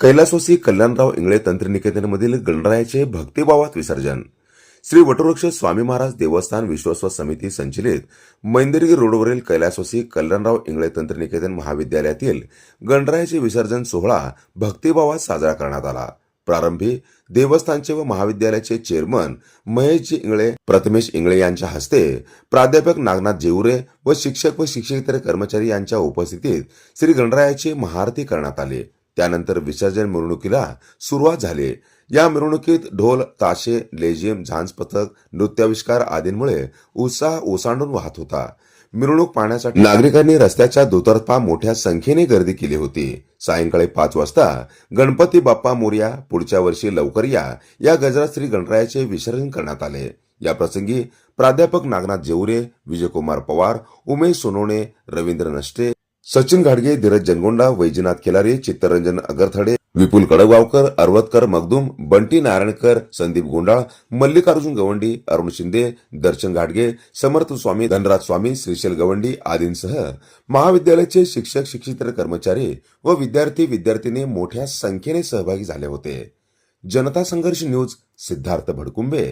कैलासवासी कल्याणराव इंगळे तंत्रनिकेतनमधील गणरायाचे भक्तिभावात विसर्जन. श्री वटवृक्ष स्वामी महाराज देवस्थान विश्वस्त समिती संचलित मैंदरगी रोडवरील कैलासवासी कल्याणराव इंगळे तंत्रनिकेतन महाविद्यालयातील गणरायाचे विसर्जन सोहळा भक्तिभावात साजरा करण्यात आला. प्रारंभी देवस्थानचे व महाविद्यालयाचे चेअरमन महेशजी इंगळे प्रथमेश इंगळे यांच्या हस्ते प्राध्यापक नागनाथ जेवरे व शिक्षक व शिक्षकेतर कर्मचारी यांच्या उपस्थितीत श्री गणरायाची महाआरती करण्यात आली. त्यानंतर विसर्जन मिरवणुकीला सुरुवात झाली. या मिरवणुकीत ढोल ताशे लेझिम झांज पथक नृत्याविष्कार आदींमुळे उत्साह ओसांडून वाहत होता. मिरवणूक पाहण्यासाठी नागरिकांनी रस्त्याच्या दुतर्फा मोठ्या संख्येने गर्दी केली होती. सायंकाळी पाच वाजता गणपती बाप्पा मोर्या पुढच्या वर्षी लवकर या या गजरात श्री गणरायाचे विसर्जन करण्यात आले. या प्रसंगी प्राध्यापक नागनाथ जेवरे विजयकुमार पवार उमेश सोनोणे रवींद्र नष्टे सचिन घाडगे धीरज जनगोंडा वैजनाथ खिलारे चित्तरंजन अगरथडे विपुल कडगावकर अर्वतकर मगदूम बंटी नारायणकर संदीप गोंडाळ मल्लिकार्जुन गवंडी अरुण शिंदे दर्शन घाटगे समर्थ स्वामी धनराज स्वामी श्रीशैल गवंडी आदींसह महाविद्यालयाचे शिक्षक शिक्षितर कर्मचारी व विद्यार्थी विद्यार्थिनी मोठ्या संख्येने सहभागी झाले होते. जनता संघर्ष न्यूज सिद्धार्थ भडकुंबे